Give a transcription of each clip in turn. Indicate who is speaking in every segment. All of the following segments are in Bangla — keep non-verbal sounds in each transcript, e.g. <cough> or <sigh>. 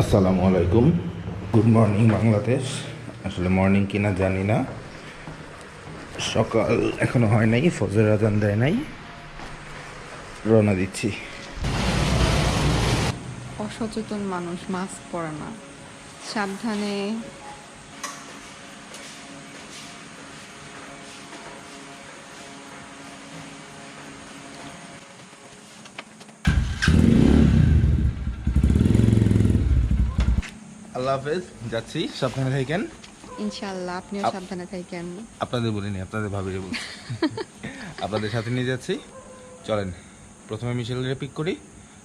Speaker 1: আসসালামু আলাইকুম। Good morning Bangladesh. আসলে মর্নিং কিনা জানি না। সকাল এখনও হয় নাই ফজর আজান দেয় নাই। রওনা দিচ্ছি।
Speaker 2: অসচেতন মানুষ মাস্ক পরে না। সাবধানে
Speaker 1: আল্লাহ হাফেজ যাচ্ছি। সাবধানে থাকেন।
Speaker 2: ইনশাল্লাহ আপনিও সাবধানে থাকেন।
Speaker 1: আপনাদের বলিনি আপনাদের ভাবিরে বলছি। <laughs> আপনাদের সাথে নিয়ে যাচ্ছি। চলেন প্রথমে মিশেলকে পিক করি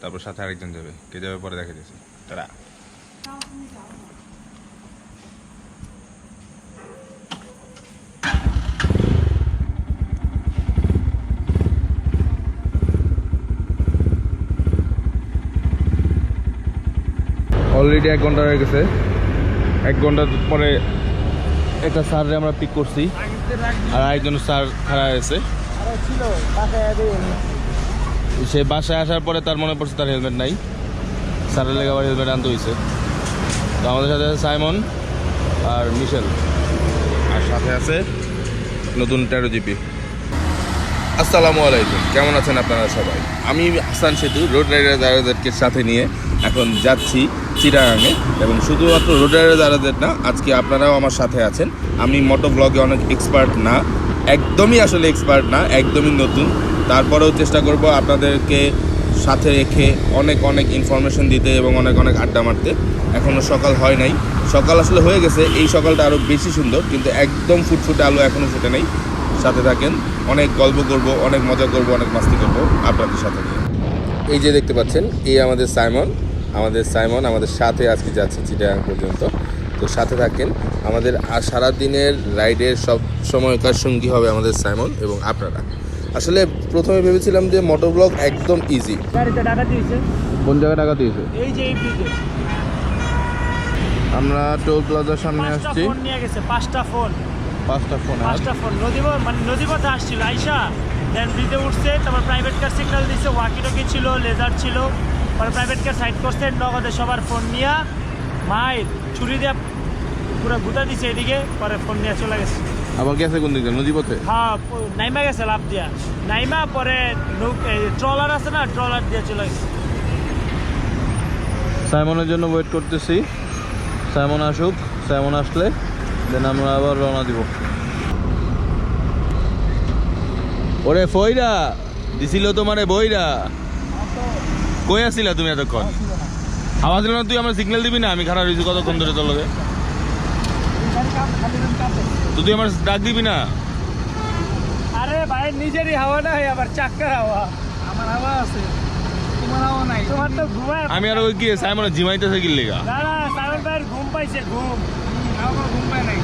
Speaker 1: তারপর সাথে আরেকজন যাবে। কে যাবে পরে দেখা যাচ্ছে। তারা অলরেডি এক ঘণ্টা হয়ে গেছে। এক ঘণ্টার পরে একটা স্যাররে আমরা পিক করছি। আর আরেকজন স্যার খাড়া হয়েছে। সে বাসায় আসার পরে তার মনে পড়ছে তার হেলমেট নাই। স্যারের লেগে আবার হেলমেট আনতে হয়েছে। তো আমাদের সাথে আছে সাইমন আর মিশেল। আর সাথে আছে নতুন তেরো জিপি। আসসালামু আলাইকুম। কেমন আছেন আপনারা সবাই? আমি হাসান সেতু, রোড রাইডার দারাদেরকে সাথে নিয়ে এখন যাচ্ছি। চিরাগাঙে এবং শুধুমাত্র রোড রাইডার দারাদের না, আজকে আপনারাও আমার সাথে আছেন। আমি মোটো ব্লগে অনেক এক্সপার্ট না, একদমই আসলে এক্সপার্ট না, একদমই নতুন। তারপরেও চেষ্টা করব আপনাদেরকে সাথে রেখে অনেক অনেক ইনফরমেশন দিতে এবং অনেক অনেক আড্ডা মারতে। এখনও সকাল হয় নাই। সকাল আসলে হয়ে গেছে, এই সকালটা আরও বেশি সুন্দর, কিন্তু একদম ফুটফুটে আলো এখনও ফুটে নেই। সাথে থাকেন, অনেক গল্প করব, অনেক মজা করব, অনেক মাস্তি করব আপনাদের সাথে। এই যে দেখতে পাচ্ছেন, এই আমাদের সাইমন। আমাদের সাইমন আমাদের সাথে আজকে যাচ্ছে চিটাগাং পর্যন্ত। তো সাথে থাকেন আমাদের আর সারা দিনের রাইডের সব সময়কার সঙ্গী হবে আমাদের সাইমন এবং আপনারা। আসলে প্রথমে ভেবেছিলাম যে মোটর ব্লগ একদম ইজি কোন জায়গায় টাকা দিয়েছে?
Speaker 3: এই যে এই ব্রিজে
Speaker 1: আমরা টোল প্লাজার সামনে আসছি।
Speaker 3: নিয়ে গেছে পাঁচটা ফোন
Speaker 1: পাঁচটা ফোন
Speaker 3: পাঁচটা ফোন নদী মানে নদী পথে আসছিল আইসা দেন ব্রিজে উঠছে তারপর প্রাইভেট কার সিগন্যাল দিচ্ছে ওয়াকি টকি ছিল লেজার ছিল। পরে প্রাইভেট কার সাইড করছে নগদে সবার ফোন নিয়ে মাইল ছুরি দিয়ে পুরো গুতা দিছে এদিকে পরে ফোন নিয়ে চলে গেছে।
Speaker 1: আবার গেছে কোন দিকে নদী পথে
Speaker 3: হ্যাঁ নাইমা গেছে লাভ দিয়া। নাইমা পরে ট্রলার আছে না ট্রলার দিয়ে চলে গেছে।
Speaker 1: সাইমনের জন্য ওয়েট করতেছি। সাইমন আসুক সাইমন আসলে দেন আমরা আবার রওনা দিব। ওরে ফইরা দিছিল তোমারে বইরা। কই আসিলা তুমি এতক্ষণ? আওয়াজ দিল না তুই আমার সিগন্যাল দিবি না? আমি খারাপ হয়েছি কতক্ষণ ধরে তোর লগে? তো তুই আমার ডাক দিবি না?
Speaker 3: আরে ভাই নিজেরই হাওয়া না আবার চাক্কার হাওয়া। আমার হাওয়া আছে তোমার হাওয়া নাই। তোমার তো ঘুমায়
Speaker 1: আমি আর ওই কি সাইমন জিমাইতেছে কি লেগা?
Speaker 3: না না সাইমন ভাইয়ের ঘুম পাইছে ঘুম। আমার ঘুম পায় নাই।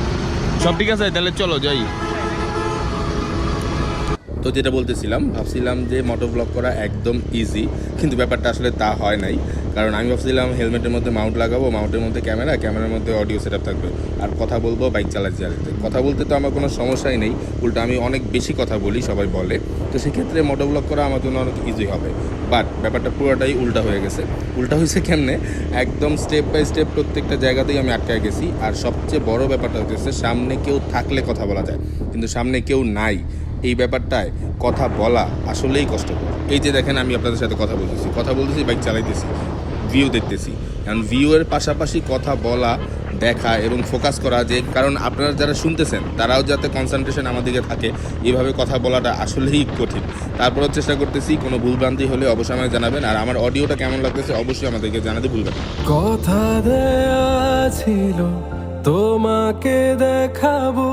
Speaker 1: সব ঠিক আছে তাহলে চলো যাই। তো যেটা বলতেছিলাম, ভাবছিলাম যে মোটর ব্লক করা একদম ইজি কিন্তু ব্যাপারটা আসলে তা হয় নাই। কারণ আমি ভাবছিলাম হেলমেটের মধ্যে মাউন্ট লাগাবো মাউন্টের মধ্যে ক্যামেরা ক্যামেরার মধ্যে অডিও সেট থাকবে। আর কথা বলব বাইক চালাতে চালাতে। কথা বলতে তো আমার কোনো সমস্যাই নেই, উল্টো আমি অনেক বেশি কথা বলি, সবাই বলে। তো সেক্ষেত্রে মোটর ব্লগ করা আমার জন্য অনেক ইজি হবে। বাট ব্যাপারটা পুরোটাই উল্টা হয়ে গেছে। উল্টা হয়েছে কেমনে? একদম স্টেপ বাই স্টেপ প্রত্যেকটা জায়গাতেই আমি আটকায় গেছি। আর সবচেয়ে বড় ব্যাপারটা হচ্ছে, সামনে কেউ থাকলে কথা বলা যায়। কিন্তু সামনে কেউ নাই। এই ব্যাপারটায় কথা বলা আসলেই কষ্টকর। এই যে দেখেন, আমি আপনাদের সাথে কথা বলতেছি। কথা বলতেছি বাইক চালাইতেছি ভিউ দেখতেছি। কারণ ভিউয়ের পাশাপাশি কথা বলা, দেখা এবং ফোকাস করা যে, কারণ আপনারা যারা শুনতেছেন, তারাও যাতে কনসেন্ট্রেশন আমাদেরকে থাকে, এভাবে কথা বলাটা আসলেই কঠিন। তারপরও চেষ্টা করতেছি, কোনো ভুলভ্রান্তি হলে অবশ্যই আমাকে জানাবেন। আর আমার অডিওটা কেমন লাগতেছে, অবশ্যই আমাদেরকে জানাতে ভুলবেন
Speaker 4: কথা দেয়া ছিল,
Speaker 5: তোমাকে দেখাবো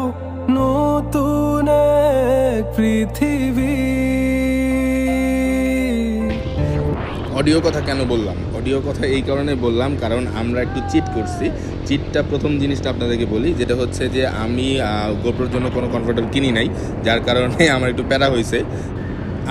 Speaker 5: নতুন এক পৃথিবী।
Speaker 1: অডিও কথা কেন বললাম? অডিও কথা এই কারণে বললাম, কারণ আমরা একটু চিট করছি। চিটটা প্রথম জিনিসটা আপনাদেরকে বলি, যেটা হচ্ছে যে আমি গোপ্রোর জন্য কোনো কনভার্টার কিনি নাই, যার কারণে আমার একটু প্যারা হয়েছে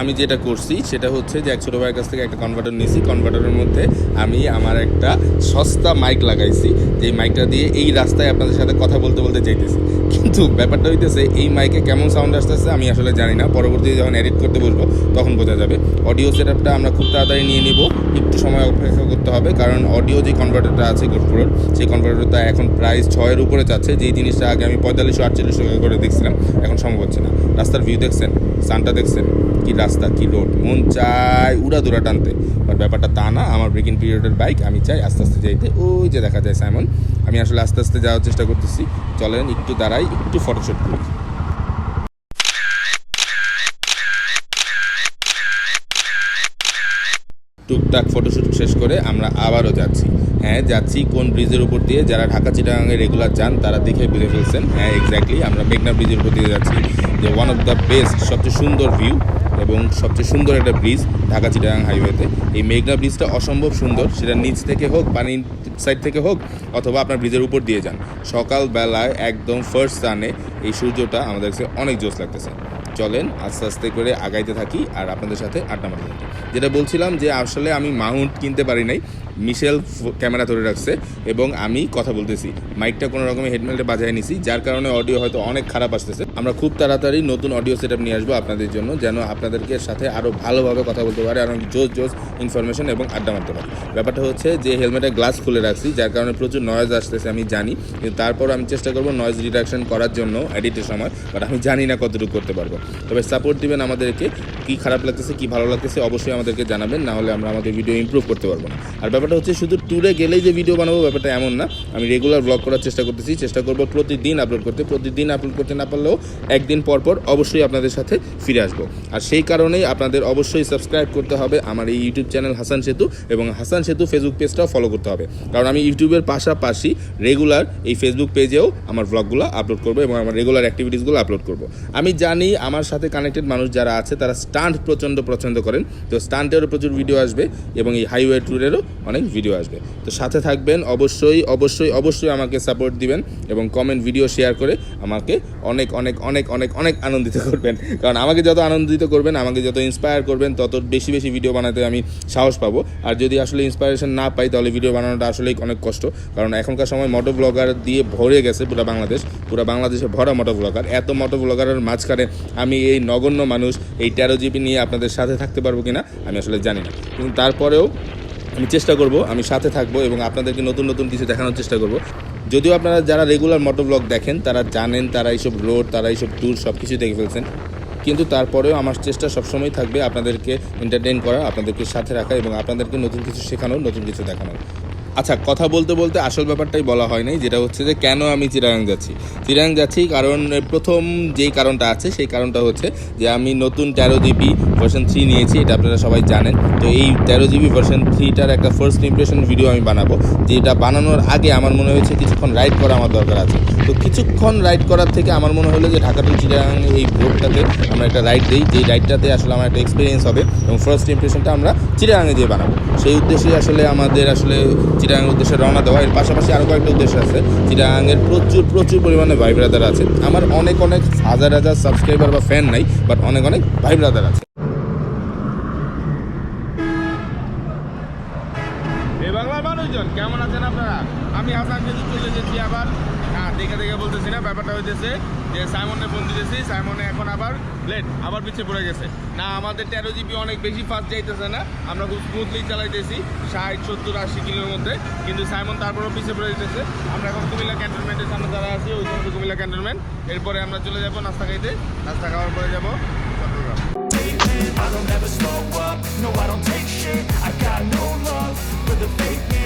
Speaker 1: আমি যেটা করছি, সেটা হচ্ছে যে এক ছোটো ভাইয়ের কাছ থেকে একটা কনভার্টার নিয়েছি। কনভার্টারের মধ্যে আমি আমার একটা সস্তা মাইক লাগাইছি যে মাইকটা দিয়ে এই রাস্তায় আপনাদের সাথে কথা বলতে বলতে চাইতেছি কিন্তু ব্যাপারটা হইতেছে, এই মাইকে কেমন সাউন্ড আসতেছে আমি আসলে জানি না। পরবর্তীতে যখন এডিট করতে বসবো, তখন বোঝা যাবে। অডিও সেটআপটা আমরা খুব তাড়াতাড়ি নিয়ে নিব। একটু সময় অপেক্ষা করতে হবে, কারণ অডিও যে কনভার্টারটা আছে গোপ্রোর সেই কনভার্টারটা এখন প্রাইস ছয়ের উপরে যাচ্ছে। যেই জিনিসটা আগে আমি পঁয়তাল্লিশশো, আটচল্লিশশো টাকা করে দেখছিলাম, এখন সম্ভব হচ্ছে না। রাস্তার ভিউ দেখছেন সানটা দেখছেন? কি রাস্তা, কি রোড মন চায় উড়া দুরা টানতে। বাট ব্যাপারটা তা না, আমার ব্রেকিং পিরিয়ডের বাইক আমি চাই আস্তে আস্তে যাইতে। ওই যে দেখা যায় সাইমন আমি আসলে আস্তে আস্তে যাওয়ার চেষ্টা করতেছি। চলেন একটু দাঁড়াই, একটু ফটোশ্যুট করি। টুকটাক ফটোশ্যুট শেষ করে আমরা আবারও যাচ্ছি। হ্যাঁ যাচ্ছি কোন ব্রিজের উপর দিয়ে? যারা ঢাকা চিটাগাঙে রেগুলার যান, তারা দেখে বুঝে ফেলছেন। হ্যাঁ এক্স্যাক্টলি আমরা মেঘনা ব্রিজের উপর দিয়ে যাচ্ছি। যে ওয়ান অফ দ্য বেস্ট সবচেয়ে সুন্দর ভিউ এবং সবচেয়ে সুন্দর একটা ব্রিজ ঢাকা চিটাগাং হাইওয়েতে। এই মেঘনা ব্রিজটা অসম্ভব সুন্দর। সেটা নিচ থেকে হোক পানির সাইড থেকে হোক অথবা আপনার ব্রিজের উপর দিয়ে যান। সকালবেলায় একদম ফার্স্ট সানে এই সূর্যটা আমাদের কাছে অনেক জোশ লাগতেছে। চলেন আস্তে আস্তে করে আগাইতে থাকি আর আপনাদের সাথে আড্ডা মারতে থাকি। যেটা বলছিলাম যে আসলে আমি মাউন্ট কিনতে পারি নাই মিশেল ক্যামেরা ধরে রাখছে এবং আমি কথা বলতেছি। মাইকটা কোনো রকমের হেডমেটে বাজায় নিছি, যার কারণে অডিও হয়তো অনেক খারাপ আসতেছে। আমরা খুব তাড়াতাড়ি নতুন অডিও সেট নিয়ে আসব আপনাদের জন্য, যেন আপনাদেরকে সাথে আরও ভালোভাবে কথা বলতে পারে, আর জোস জোস ইনফরমেশন এবং আড্ডা মারতে পারি। ব্যাপারটা হচ্ছে যে হেলমেটের গ্লাস খুলে রাখছি, যার কারণে প্রচুর নয়েজ আসতেছে, আমি জানি। কিন্তু তারপর আমি চেষ্টা করব নয়েজ রিডাকশন করার জন্য এডিটের সময় বাট আমি জানি না কতটুকু করতে পারব। তবে সাপোর্ট দিবেন আমাদেরকে কি খারাপ লাগতেছে, কি ভালো লাগতেছে, অবশ্যই আমাদেরকে জানাবেন, না হলে আমরা আমাদের ভিডিও ইমপ্রুভ করতে পারব না। আর ব্যাপারটা হচ্ছে, শুধু ট্যুরে গেলেই যে ভিডিও বানাবো, ব্যাপারটা এমন না। আমি রেগুলার ব্লগ করার চেষ্টা করতেছি, চেষ্টা করব প্রতিদিন আপলোড করতে। প্রতিদিন আপলোড করতে না পারলেও একদিন পর পর অবশ্যই আপনাদের সাথে ফিরে আসব। আর সেই কারণেই আপনাদের অবশ্যই সাবস্ক্রাইব করতে হবে আমার এই ইউটিউব চ্যানেল হাসান সেতু এবং হাসান সেতু ফেসবুক পেজটাও ফলো করতে হবে। কারণ আমি ইউটিউবের পাশাপাশি রেগুলার এই ফেসবুক পেজেও আমার ব্লগগুলো আপলোড করব এবং আমার রেগুলার অ্যাক্টিভিটিসগুলো আপলোড করব। আমি জানি আমার সাথে কানেক্টেড মানুষ যারা আছে, তারা স্টান্ট প্রচণ্ড পছন্দ করেন। তো স্টান্টেরও প্রচুর ভিডিও আসবে এবং এই হাইওয়ে ট্যুরেরও অনেক ভিডিও আসবে। তো সাথে থাকবেন, অবশ্যই অবশ্যই অবশ্যই আমাকে সাপোর্ট দিবেন এবং কমেন্ট ভিডিও শেয়ার করে আমাকে অনেক অনেক অনেক অনেক অনেক আনন্দিত করবেন। কারণ আমাকে যত আনন্দিত করবেন, আমাকে যত ইন্সপায়ার করবেন, তত বেশি বেশি ভিডিও বানাতে আমি সাহস পাবো। আর যদি আসলে ইন্সপায়ারেশন না পাই, তাহলে ভিডিও বানানোটা আসলেই অনেক কষ্ট। কারণ এখনকার সময় মোটো ব্লগার দিয়ে ভরে গেছে পুরো বাংলাদেশ। পুরো বাংলাদেশে ভরা মোটো ব্লগার এত মোটো ব্লগারের মাঝখানে আমি এই নগণ্য মানুষ, এই তেরো জিবি নিয়ে আপনাদের সাথে থাকতে পারব কিনা, আমি আসলে জানি না। কিন্তু তারপরেও আমি চেষ্টা করব, আমি সাথে থাকব এবং আপনাদেরকে নতুন নতুন কিছু দেখানোর চেষ্টা করব। যদিও আপনারা যারা রেগুলার মোটো ব্লগ দেখেন, তারা জানেন, তারা এইসব রোড, তারা এইসব ট্যুর সব কিছু দেখে ফেলছেন। কিন্তু তারপরেও আমার চেষ্টা সবসময় থাকবে আপনাদেরকে এন্টারটেইন করা, আপনাদেরকে সাথে রাখা এবং আপনাদেরকে নতুন কিছু শেখানোর, নতুন কিছু দেখানোর। আচ্ছা কথা বলতে বলতে আসল ব্যাপারটাই বলা হয় নাই, যেটা হচ্ছে যে কেন আমি চিরাং যাচ্ছি? চিরাং যাচ্ছি কারণ প্রথম যেই কারণটা আছে, সেই কারণটা হচ্ছে যে আমি নতুন জিবি ভার্সন থ্রি নিয়েছি, এটা আপনারা সবাই জানেন। তো এই তেরো জিবি ভার্সন থ্রিটার একটা ফার্স্ট ইমপ্রেশন ভিডিও আমি বানাবো, যেটা বানানোর আগে আমার মনে হয়েছে কিছুক্ষণ রাইড করা আমার দরকার আছে। তো কিছুক্ষণ রাইড করার থেকে আমার মনে হলো যে ঢাকা টু চিরাং এই রোডটাতে আমরা একটা রাইড দিই, যেই রাইডটাতে আসলে আমার একটা এক্সপিরিয়েন্স হবে এবং ফার্স্ট ইমপ্রেশনটা আমরা চিরাঙে দিয়ে বানাবো। সেই উদ্দেশ্যে আসলে আমাদের আসলে চিরাঙের উদ্দেশ্যে রওনা দেওয়া, এর পাশাপাশি আরও কয়েকটা উদ্দেশ্য আছে। চিরাঙের প্রচুর প্রচুর পরিমাণে ভাই ব্রাদার আছে। আমার অনেক অনেক হাজার হাজার সাবস্ক্রাইবার বা ফ্যান নাই বাট অনেক অনেক ভাই ব্রাদার আছে এই বাংলার কেমন আছেন আপনারা? আমি হাসান যদি চলে এসেছি আবার। হ্যাঁ দেখে দেখে বলতেছি না ব্যাপারটা হইতেছে যে সাইমনে ফোন দিতেছি সাইমনে এখন আবার লেট আবার পিছিয়ে পড়ে গেছে। না আমাদের তেরো জিবি অনেক বেশি ফাস্ট যাইতেছে না আমরা খুব স্মুথলি চালাইতেছি ষাট সত্তর আশি কিলোর মধ্যে কিন্তু সাইমন তারপরেও পিছিয়ে পড়ে যেতেছে আমরা এখন কুমিল্লা ক্যান্টনমেন্টের সামনে যারা আছি ওই সমস্ত কুমিল্লা ক্যান্টনমেন্ট এরপরে আমরা চলে যাব নাস্তা খাইতে। নাস্তা খাওয়ার পরে যাব
Speaker 6: I don't ever slow up, no I don't take shit. I got no love for the If